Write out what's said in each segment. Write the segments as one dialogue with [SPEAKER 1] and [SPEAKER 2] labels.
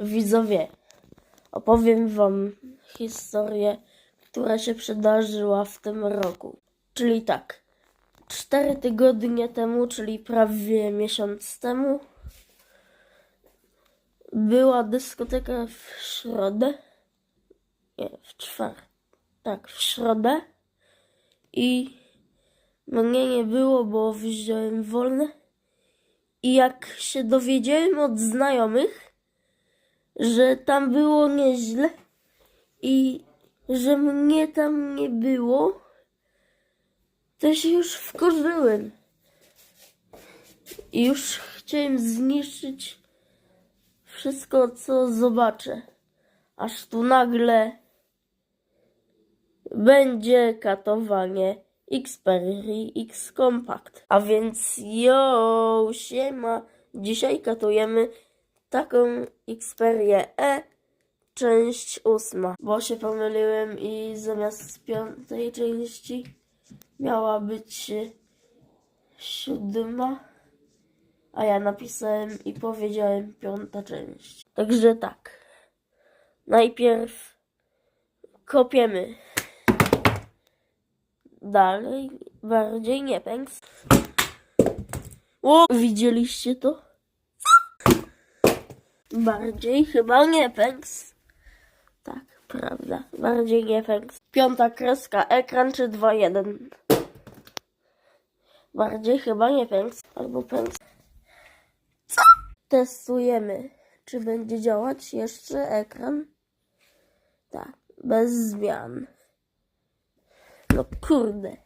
[SPEAKER 1] Widzowie, opowiem wam historię, która się przydarzyła w tym roku. Czyli tak, cztery tygodnie temu, czyli prawie miesiąc temu, była dyskoteka w środę. Nie, w czwartek. Tak, w środę. I mnie nie było, bo wziąłem wolne. I jak się dowiedziałem od znajomych, że tam było nieźle i że mnie tam nie było, to się już wkurzyłem. I już chciałem zniszczyć wszystko, co zobaczę. Aż tu nagle będzie katowanie Xperia X Compact. A więc jo, siema. Dzisiaj katujemy taką Xperię E, część ósma. Bo się pomyliłem i zamiast piątej części miała być siódma. A ja napisałem i powiedziałem piąta część. Także tak. Najpierw kopiemy. Dalej, bardziej nie pęks. O, widzieliście to? Bardziej chyba nie pęks. Tak, prawda. Bardziej nie pęks. Piąta kreska, ekran czy 2.1. Bardziej chyba nie pęks. Albo pęks. Co? Testujemy, czy będzie działać jeszcze ekran. Tak, bez zmian. No kurde.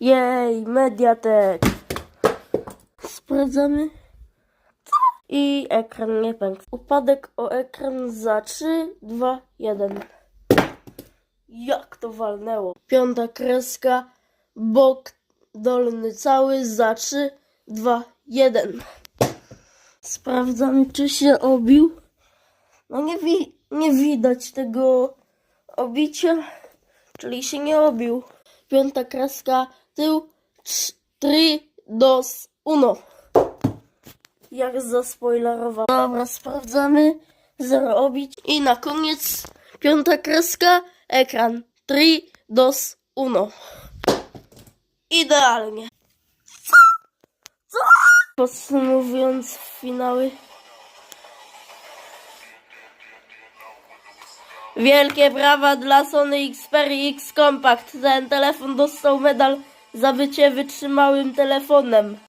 [SPEAKER 1] Jej, Mediatek. Sprawdzamy. I ekran nie pękł. Upadek o ekran za 3, 2, 1. Jak to walnęło. Piąta kreska, bok dolny cały za 3, 2, 1. Sprawdzamy, czy się obił. No nie, wi- nie widać tego obicia, czyli się nie obił. Piąta kreska, tył, 3, dos, uno. Jak zaspoilerował. Dobra, sprawdzamy. Zero obić. I na koniec piąta kreska, ekran. 3, dos, uno. Idealnie. Co? Co? Podsumowując finały. Wielkie brawa dla Sony Xperia X Compact. Ten telefon dostał medal za bycie wytrzymałym telefonem.